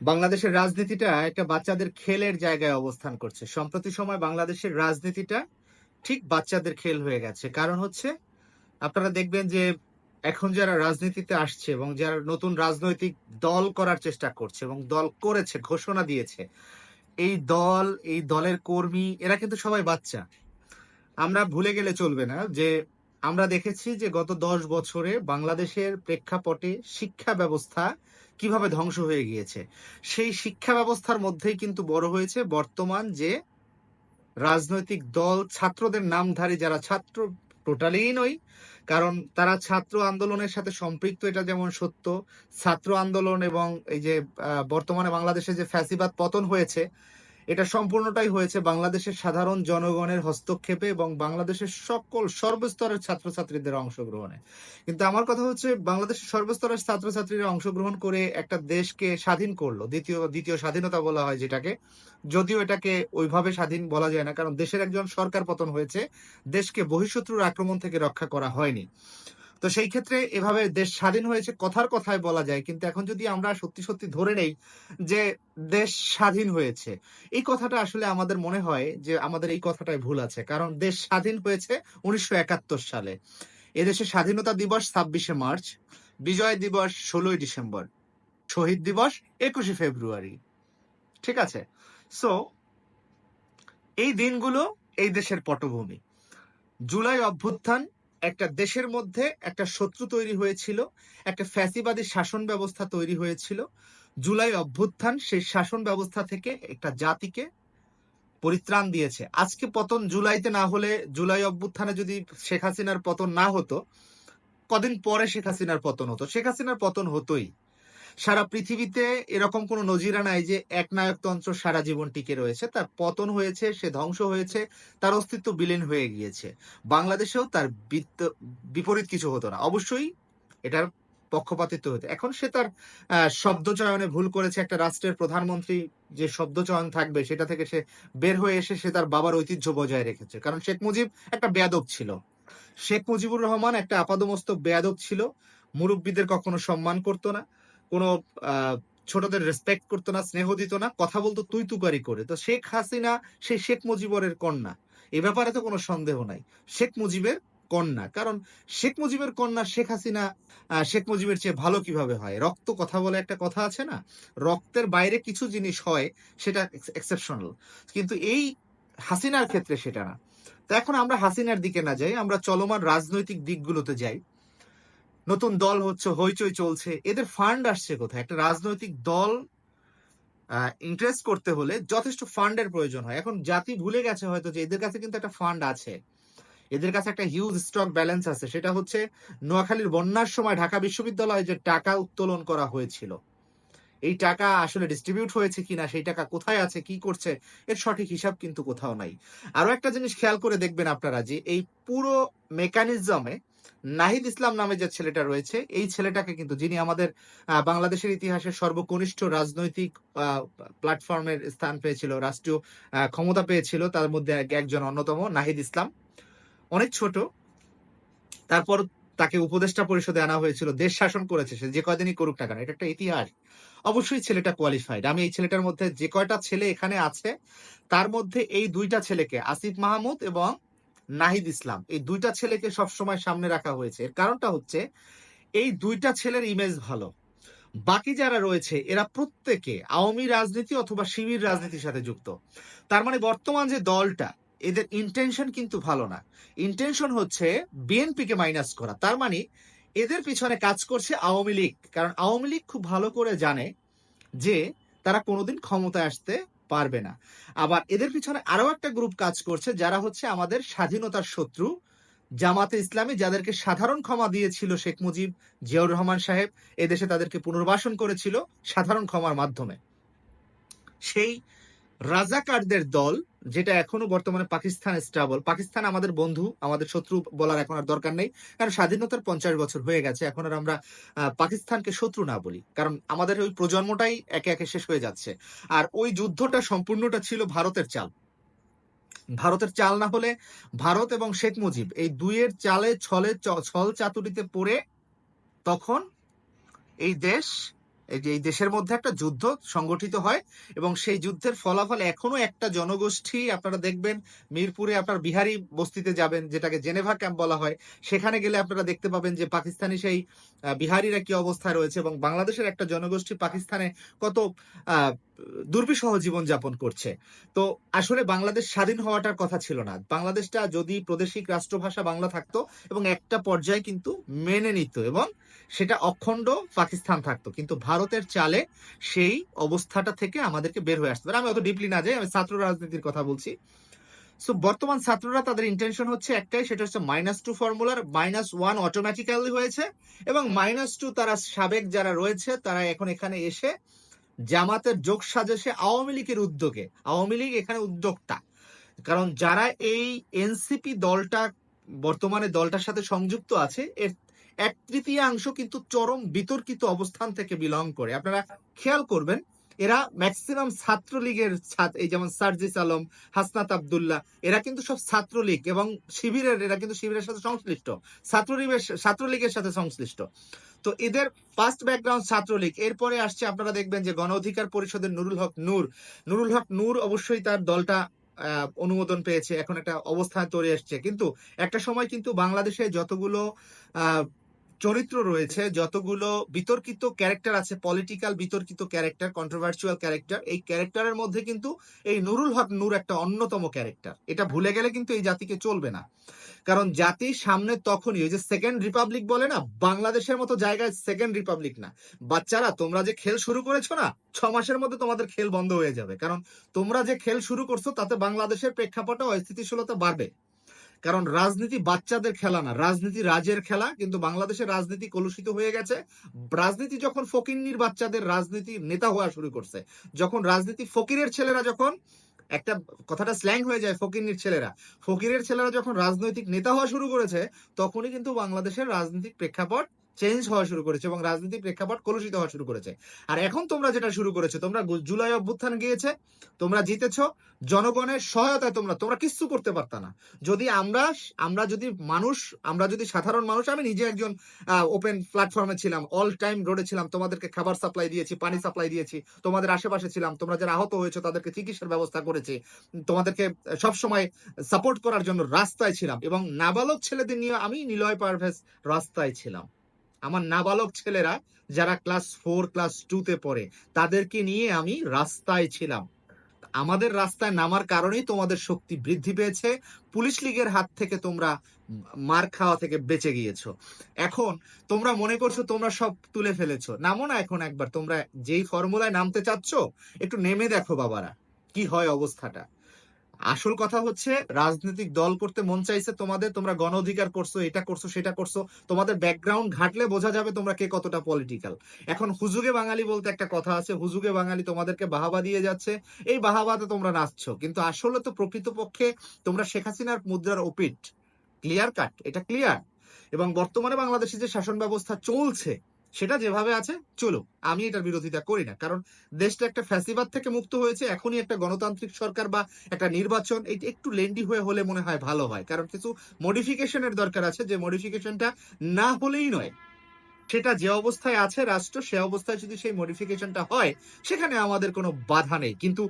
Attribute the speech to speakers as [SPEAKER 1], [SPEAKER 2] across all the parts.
[SPEAKER 1] বাংলাদেশের রাজনীতিটা একটা বাচ্চাদের খেলের জায়গায় অবস্থান করছে। সম্প্রতি সময় বাংলাদেশের রাজনীতিটা ঠিক বাচ্চাদের খেল হয়ে গেছে। কারণ হচ্ছে, আপনারা দেখবেন যে এখন যারা রাজনীতিতে আসছে এবং যারা নতুন রাজনৈতিক দল করার চেষ্টা করছে এবং দল করেছে, ঘোষণা দিয়েছে, এই দল, এই দলের কর্মী, এরা কিন্তু সবাই বাচ্চা। আমরা ভুলে গেলে চলবে না যে আমরা দেখেছি যে গত দশ বছরে বাংলাদেশের প্রেক্ষাপটে শিক্ষা ব্যবস্থা কীভাবে ধ্বংস হয়ে গিয়েছে? সেই শিক্ষা ব্যবস্থার মধ্যেই কিন্তু বড় হয়েছে বর্তমান যে রাজনৈতিক দল, ছাত্রদের নামধারী যারা ছাত্র টোটালি নই, কারণ তারা ছাত্র আন্দোলনের সাথে সম্পৃক্ত, এটা যেমন সত্য। ছাত্র আন্দোলন এবং এই যে বর্তমানে বাংলাদেশে যে ফ্যাসিবাদ পতন হয়েছে এটা সম্পূর্ণটাই হয়েছে বাংলাদেশের সাধারণ জনগণের হস্তক্ষেপে এবং বাংলাদেশের সকল সর্বস্তরের ছাত্রছাত্রীদের অংশগ্রহণে। কিন্তু আমার কথা হচ্ছে, বাংলাদেশের সর্বস্তরের ছাত্রছাত্রীরা অংশগ্রহণ করে একটা দেশকে স্বাধীন করল, দ্বিতীয় দ্বিতীয় স্বাধীনতা বলা হয় যেটাকে। যদিও এটাকে ওইভাবে স্বাধীন বলা যায় না, কারণ দেশের একজন সরকার পতন হয়েছে, দেশকে বহিঃশত্রুর আক্রমণ থেকে রক্ষা করা হয়নি। তো সেই ক্ষেত্রে এভাবে দেশ স্বাধীন হয়েছে কথার কথায় বলা যায়। কিন্তু এখন যদি আমরা সত্যি সত্যি ধরে নেই যে দেশ স্বাধীন হয়েছে, এই কথাটা আসলে আমাদের মনে হয় যে আমাদের এই কথাটাই ভুল আছে। কারণ দেশ স্বাধীন হয়েছে উনিশশো একাত্তর সালে। এদেশে স্বাধীনতা দিবস ছাব্বিশে মার্চ, বিজয় দিবস ষোলোই ডিসেম্বর, শহীদ দিবস একুশে ফেব্রুয়ারি। ঠিক আছে? সো এই দিনগুলো এই দেশের পটভূমি। জুলাই অভ্যুত্থান একটা দেশের মধ্যে একটা শত্রু তৈরি হয়েছিল, একটা ফ্যাসিবাদী শাসন ব্যবস্থা তৈরি হয়েছিল। জুলাই অভ্যুত্থান সেই শাসন ব্যবস্থা থেকে একটা জাতিকে পরিত্রাণ দিয়েছে। আজকে পতন জুলাইতে না হলে, জুলাই অভ্যুত্থানে যদি শেখ হাসিনার পতন না হতো, কদিন পরে শেখ হাসিনার পতন হতো। শেখ হাসিনার পতন হতোই। সারা পৃথিবীতে এরকম কোনো নজিরা নাই যে এক নায়কতন্ত্র সারা জীবন টিকে রয়েছে। তার পতন হয়েছে, সে ধ্বংস হয়েছে, তার অস্তিত্ব বিলীন হয়ে গিয়েছে। বাংলাদেশেও তার বিপরীত কিছু হতো না। অবশ্যই এটার পক্ষপাতিত্ব হতো। এখন সে তার শব্দ চয়নে ভুল করেছে। একটা রাষ্ট্রের প্রধানমন্ত্রী যে শব্দ চয়ন থাকবে, সেটা থেকে সে বের হয়ে এসে সে তার বাবার ঐতিহ্য বজায় রেখেছে। কারণ শেখ মুজিব একটা বেয়াদব ছিল। শেখ মুজিবুর রহমান একটা আপাদমস্তক বেয়াদব ছিল। মুরব্বীদের কখনো সম্মান করতো না। কোনো ছোটদের রেসপেক্ট করতো না, স্নেহ দিত না, কথা বলতো তুই তুকারি করে। তো শেখ হাসিনা সেই শেখ মুজিবরের কন্যা। এ ব্যাপারে তো কোনো সন্দেহ নাই। শেখ মুজিবের কন্যা। কারণ শেখ মুজিবের কন্যা শেখ হাসিনা শেখ মুজিবের চেয়ে ভালো কীভাবে হয়? রক্ত কথা বলে একটা কথা আছে না? রক্তের বাইরে কিছু জিনিস হয়, সেটা এক্সেপশনাল কিন্তু এই হাসিনার ক্ষেত্রে সেটা না। তো এখন আমরা হাসিনার দিকে না যাই, আমরা চলমান রাজনৈতিক দিকগুলোতে যাই। নতুন দল হচ্ছে, হইচই চলছে, এদের ফান্ড আসছে কোথায়? একটা রাজনৈতিক দল ইন্টারেস্ট করতে হলে যথেষ্ট ফান্ডের প্রয়োজন হয়। এখন জাতি ভুলে গেছে হয়তো যে এদের কাছে কিন্তু একটা ফান্ড আছে। এদের কাছে একটা হিউজ স্টক ব্যালেন্স আছে, সেটা হচ্ছে নোয়াখালীর বন্যার সময় ঢাকা বিশ্ববিদ্যালয়ে যে টাকা উত্তোলন করা হয়েছিল। এই টাকা আসলে ডিস্ট্রিবিউট হয়েছে কিনা, সেই টাকা কোথায় আছে, কি করছে, এর সঠিক হিসাব কিন্তু কোথাও নাই। আরও একটা জিনিস খেয়াল করে দেখবেন আপনারা যে এই পুরো মেকানিজমে নাহিদ ইসলাম নামে যে ছেলেটা রয়েছে, এই ছেলেটাকে কিন্তু যিনি আমাদের বাংলাদেশের ইতিহাসে সর্বকনিষ্ঠ রাজনৈতিক প্ল্যাটফর্মের স্থান পেয়েছিল, রাষ্ট্রীয় ক্ষমতা পেয়েছিল, তার মধ্যে একজন অন্যতম, নাহিদ ইসলাম। অনেক ছোট। তারপর তাকে উপদেষ্টা পরিষদে আনা হয়েছিল, দেশ শাসন করেছে সে, যে কয়দিনই করুক না কেন, এটা একটা ইতিহাস। অবশ্যই ছেলেটা কোয়ালিফাইড আমি এই ছেলেটার মধ্যে যে কয়টা ছেলে এখানে আছে, তার মধ্যে এই দুইটা ছেলেকে, আসিফ মাহমুদ এবং নাহিদ ইসলাম। এই দুইটা ছেলেকে সবসময় সামনে রাখা হয়েছে। এর কারণটা হচ্ছে, এই দুইটা ছেলের ইমেজ ভালো। বাকি যারা রয়েছে, এরা প্রত্যেকে আওয়ামী রাজনীতি অথবা শিবির রাজনীতির সাথে যুক্ত। তার মানে বর্তমান যে দলটা, এদের ইন্টেনশন কিন্তু ভালো না। ইন্টেনশন হচ্ছে বিএনপি কে মাইনাস করা। তার মানে এদের পিছনে কাজ করছে আওয়ামী লীগ। কারণ আওয়ামী লীগ খুব ভালো করে জানে যে, তারা কোনোদিন ক্ষমতায় আসতে পারবে না। আবার এদের পিছনে আরও একটা গ্রুপ কাজ করছে, যারা হচ্ছে আমাদের স্বাধীনতার শত্রু, জামাতে ইসলামী, যাদেরকে সাধারণ ক্ষমা দিয়েছিল শেখ মুজিব, জিয়াউর রহমান সাহেব, এদেশে তাদেরকে পুনর্বাসন করেছিল সাধারণ ক্ষমার মাধ্যমে। সেই রাজাকারদের দল যেটা এখনও বর্তমানে পাকিস্তান স্ট্রাবল পাকিস্তান আমাদের বন্ধু, আমাদের শত্রু বলার এখন আর দরকার নেই। কারণ স্বাধীনতার পঞ্চাশ বছর হয়ে গেছে, এখন আর আমরা পাকিস্তানকে শত্রু না বলি। কারণ আমাদের ওই প্রজন্মটাই একে একে শেষ হয়ে যাচ্ছে। আর ওই যুদ্ধটা সম্পূর্ণটা ছিল ভারতের চাল। ভারতের চাল না হলে ভারত এবং শেখ মুজিব এই দুইয়ের চালে ছলে ছল চাতুরিতে পড়ে তখন এই দেশ এই দেশের মধ্যে একটা যুদ্ধ সংগঠিত হয় এবং সেই যুদ্ধের ফলাফল এখনও একটা জনগোষ্ঠী আপনারা দেখবেন মিরপুরে আপনার বিহারি বস্তিতে যাবেন যেটাকে জেনেভা ক্যাম্প বলা হয়। সেখানে গেলে আপনারা দেখতে পাবেন যে পাকিস্তানি সেই বিহারিরা কি অবস্থায় রয়েছে এবং বাংলাদেশের একটা জনগোষ্ঠী পাকিস্তানে কত আহ, দুর্বিষহ জীবনযাপন করছে। তো আসলে বাংলাদেশ স্বাধীন হওয়াটার কথা ছিল না। বাংলাদেশটা যদি প্রাদেশিক রাষ্ট্রভাষা বাংলা থাকতো এবং একটা পর্যায়ে কিন্তু মেনে নিত এবং সেটা অখণ্ড পাকিস্তান থাকতো। কিন্তু ভারতের চালে সেই অবস্থাটা থেকে আমাদেরকে বের হয়ে আসতে পারে আমি অত ডিপলি না যাই, আমি ছাত্র রাজনীতির কথা বলছি। সো বর্তমান ছাত্ররা তাদের ইন্টেনশন হচ্ছে একটাই, সেটা হচ্ছে মাইনাস টু ফর্মুলার মাইনাস ওয়ান অটোমেটিক্যালি হয়েছে এবং মাইনাস টু তারা সাবেক যারা রয়েছে, তারা এখন এখানে এসে জামাতের যোগ সাজেশে আওয়ামী লীগের উদ্যোগে, আওয়ামী লীগ এখানে উদ্যোক্তা। কারণ যারা এই এনসিপি দলটা, বর্তমানে দলটার সাথে সংযুক্ত আছে, এর এক তৃতীয়াংশ কিন্তু চরম বিতর্কিত অবস্থান থেকে বিলং করে। আপনারা খেয়াল করবেন, এরা ম্যাক্সিমাম ছাত্রলীগের ছাত্র এই যেমন সার্জিস আলম, হাসনাত আবদুল্লাহ, এরা কিন্তু সব ছাত্রলীগ এবং শিবিরের এরা কিন্তু শিবিরের সাথে সংশ্লিষ্ট। ছাত্রলীগের ছাত্রলীগের সাথে সংশ্লিষ্ট। তো এদের ফার্স্ট ব্যাকগ্রাউন্ড ছাত্রলীগ। এরপরে আসছে, আপনারা দেখবেন যে গণ অধিকার পরিষদের নুরুল হক নূর। নুরুল হক নূর অবশ্যই তার দলটা অনুমোদন পেয়েছে। এখন একটা অবস্থায় তৈরি আসছে কিন্তু একটা সময় কিন্তু বাংলাদেশে যতগুলো চরিত্র রয়েছে যতগুলো বিতর্কিত ক্যারেক্টার আছে পলিটিক্যাল বিতর্কিত ক্যারেক্টার কন্ট্রোভার্সিয়াল ক্যারেক্টার, এই ক্যারেক্টারের মধ্যে কিন্তু এই নুরুল হক নূর একটা অন্যতম ক্যারেক্টার। এটা ভুলে গেলে কিন্তু এই জাতিকে চলবে না। কারণ জাতি সামনে তখনই, ওই যে সেকেন্ড রিপাবলিক বলে না, বাংলাদেশের মতো জায়গায় সেকেন্ড রিপাবলিক না। বাচ্চারা, তোমরা যে খেল শুরু করেছ না, ছ মাসের মধ্যে তোমাদের খেল বন্ধ হয়ে যাবে। কারণ তোমরা যে খেল শুরু করছ, তাতে বাংলাদেশের প্রেক্ষাপটে অস্থিতিশীলতা বাড়বে। কারণ রাজনীতি বাচ্চাদের খেলা না, রাজনীতি রাজের খেলা, কিন্তু বাংলাদেশের রাজনীতি কলুষিত হয়ে গেছে। রাজনীতি যখন ফকিন্নির বাচ্চাদের রাজনীতি নেতা হওয়া শুরু করছে, যখন রাজনীতি ফকিরের ছেলেরা যখন, একটা কথাটা স্ল্যাং হয়ে যায় ফকিরনির ছেলেরা, ফকিরের ছেলেরা যখন রাজনৈতিক নেতা হওয়া শুরু করেছে, তখনই কিন্তু বাংলাদেশের রাজনৈতিক প্রেক্ষাপট চেঞ্জ হওয়া শুরু করেছে এবং রাজনৈতিক প্রেক্ষাপট কলুষিত হওয়া শুরু করেছে। আর এখন তোমরা যেটা শুরু করেছ, তোমরা জুলাই অভ্যুত্থান গিয়েছে, তোমরা জিতেছো, জনগণের সহায়তায় তোমরা তোমরা কিচ্ছু করতে পারতা না। যদি আমরা আমরা যদি মানুষ, আমরা যদি সাধারণ মানুষ, আমি নিজে একজন ওপেন প্ল্যাটফর্মে ছিলাম অল টাইম রোডে ছিলাম, তোমাদেরকে খাবার সাপ্লাই দিয়েছি, পানি সাপ্লাই দিয়েছি, তোমাদের আশেপাশে ছিলাম, তোমরা যারা আহত হয়েছে, তাদেরকে চিকিৎসার ব্যবস্থা করেছি, তোমাদেরকে সব সময় সাপোর্ট করার জন্য রাস্তায় ছিলাম এবং নাবালক ছেলেদের নিয়ে আমি নিলয় পারভেজ রাস্তায় ছিলাম। আমার নাবালক ছেলেরা যারা ক্লাস ফোর, ক্লাস টু তে পড়ে, তাদেরকে নিয়ে আমি রাস্তায় ছিলাম। আমাদের রাস্তায় নামার কারণেই তোমাদের শক্তি বৃদ্ধি পেয়েছে। পুলিশ লীগের হাত থেকে তোমরা মার খাওয়া থেকে বেঁচে গিয়েছো। এখন তোমরা মনে করছ তোমরা সব তুলে ফেলেছো। নামো না এখন একবার। তোমরা যেই ফর্মুলায় নামতে চাচ্ছ, একটু নেমে দেখো বাবারা, কি হয় অবস্থাটা। আসল কথা হচ্ছে, রাজনৈতিক দল করতে মন চাইছে তোমাদের, তোমরা গণ অধিকার করছ, এটা করছ, সেটা করছ, তোমাদের ব্যাকগ্রাউন্ড ঘাটলে বোঝা যাবে তোমরা কে কতটা পলিটিক্যাল এখন হুজুগে বাঙালি বলতে একটা কথা আছে, হুজুগে বাঙালি তোমাদেরকে বাহাবা দিয়ে যাচ্ছে, এই বাহাবাতে তোমরা নাচছো, কিন্তু আসলে তো প্রকৃতপক্ষে তোমরা শেখ হাসিনার মুদ্রার ওপিট ক্লিয়ার কাট এটা ক্লিয়ার এবং বর্তমানে বাংলাদেশে যে শাসন ব্যবস্থা চলছে সেটা যেভাবে আছে চলো আমি এটার বিরোধিতা করি না। কারণ দেশটা একটা ফ্যাসিবাদ থেকে মুক্ত হয়েছে, এখনই একটা গণতান্ত্রিক সরকার বা একটা নির্বাচন এটা একটু লেন্ডি হয়ে হলে মনে হয় ভালো হয়। কারণ কিছু মডিফিকেশনের দরকার আছে, যে মডিফিকেশনটা না হলেই নয়। সেটা যে অবস্থায় আছে, রাষ্ট্র সে অবস্থায় যদি সেই মডিফিকেশনটা হয়, সেখানে আমাদের কোনো বাধা নেই। কিন্তু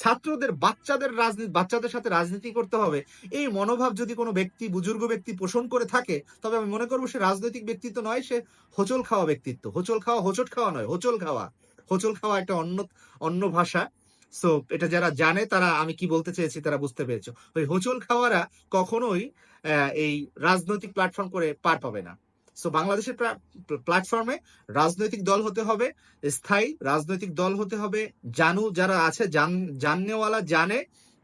[SPEAKER 1] ছাত্রদের, বাচ্চাদের রাজনীতি, বাচ্চাদের সাথে রাজনীতি করতে হবে। এই মনোভাব যদি কোনো ব্যক্তি, বুজুর্গ ব্যক্তি পোষণ করে থাকে, তবে আমি মনে করব সে রাজনৈতিক ব্যক্তিত্ব নয়, সে হোচল খাওয়া ব্যক্তিত্ব। হোচল খাওয়া হোচট খাওয়া নয়, হোচল খাওয়া। হোচল খাওয়া একটা অন্য অন্য ভাষা। সো এটা যারা জানে, তারা আমি কি বলতে চেয়েছি তারা বুঝতে পেরেছ। ওই হোচল খাওয়ারা কখনোই এই রাজনৈতিক প্ল্যাটফর্ম করে পার পাবে না। সো বাংলাদেশের প্ল্যাটফর্মে রাজনৈতিক দল হতে হবে, স্থায়ী রাজনৈতিক দল হতে হবে। জানু যারা আছে, জান, জাননেওয়ালা জানে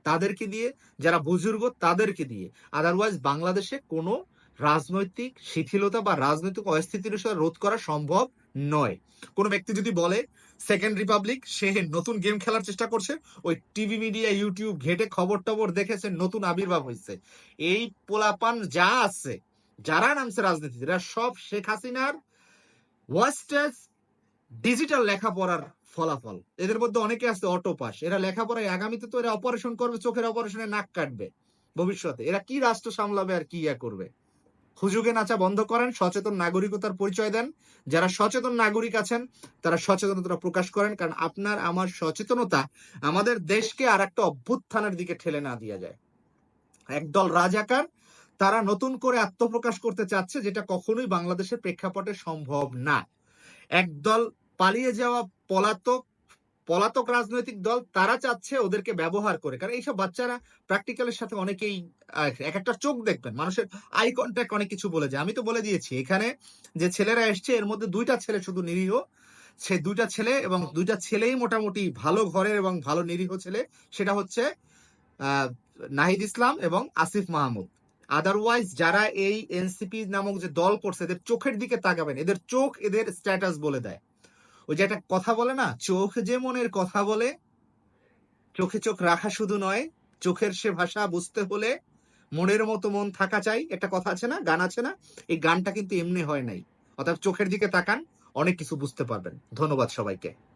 [SPEAKER 1] তাদেরকে দিয়ে, যারা বুজুর্গ তাদেরকে দিয়ে। আদারওয়াইজ বাংলাদেশে কোনো রাজনৈতিক শিথিলতা বা রাজনৈতিক অস্থিতিশীলতা রোধ করা সম্ভব নয়। কোনো ব্যক্তি যদি বলে সেকেন্ড রিপাবলিক সে নতুন গেম খেলার চেষ্টা করছে, ওই টিভি মিডিয়া, ইউটিউব ঘেটে খবর টবর দেখেছে, নতুন আবির্ভাব হয়েছে। এই পোলাপান যা আছে যারা নামছে রাজনীতিতে, এরা সব শেখ হাসিনার ওয়াস্টেজ ডিজিটাল লেখাপড়ার ফলাফল। এদের মধ্যে অনেকে আছে অটো পাস এরা লেখাপড়ায় আগামীতে তো এরা অপারেশন করবে, চোখের অপারেশনে নাক কাটবে ভবিষ্যতে। এরা কি রাষ্ট্র সামলাবে আর কি ইয়া করবে? হুজুগে নাচা বন্ধ করেন, সচেতন নাগরিকতার পরিচয় দেন। যারা সচেতন নাগরিক আছেন, তারা সচেতনতা প্রকাশ করেন। কারণ আপনার, আমার সচেতনতা আমাদের দেশকে আর একটা অভ্যুত্থানের দিকে ঠেলে না দিয়ে যায়। একদল রাজাকার তারা নতুন করে আত্মপ্রকাশ করতে চাচ্ছে, যেটা কখনোই বাংলাদেশের প্রেক্ষাপটে সম্ভব না। একদল পালিয়ে যাওয়া পলাতক পলাতক রাজনৈতিক দল, তারা চাচ্ছে ওদেরকে ব্যবহার করে। কারণ এইসব বাচ্চারা প্র্যাকটিক্যালের সাথে অনেকেই এক একটা চোখ দেখবেন। মানুষের আই কন্ট্যাক্ট অনেক কিছু বলে যায়। আমি তো বলে দিয়েছি, এখানে যে ছেলেরা এসছে, এর মধ্যে দুইটা ছেলে শুধু নিরীহ। সে দুইটা ছেলে এবং দুইটা ছেলেই মোটামুটি ভালো ঘরের এবং ভালো নিরীহ ছেলে। সেটা হচ্ছে নাহিদ ইসলাম এবং আসিফ মাহমুদ। আদারওয়াইজ যারা এই এনসিপি নামক যে দল করছে, এদের চোখের দিকে তাকাবেন। এদের চোখ এদের স্ট্যাটাস বলে দেয়। ওই যে একটা কথা বলে না? চোখ যে মনের কথা বলে, চোখে চোখ রাখা শুধু নয়, চোখের সে ভাষা বুঝতে হলে মনের মতো মন থাকা চাই। একটা কথা আছে না? গান আছে না? এই গানটা কিন্তু এমনি হয় নাই। অর্থাৎ চোখের দিকে তাকান, অনেক কিছু বুঝতে পারবেন। ধন্যবাদ সবাইকে।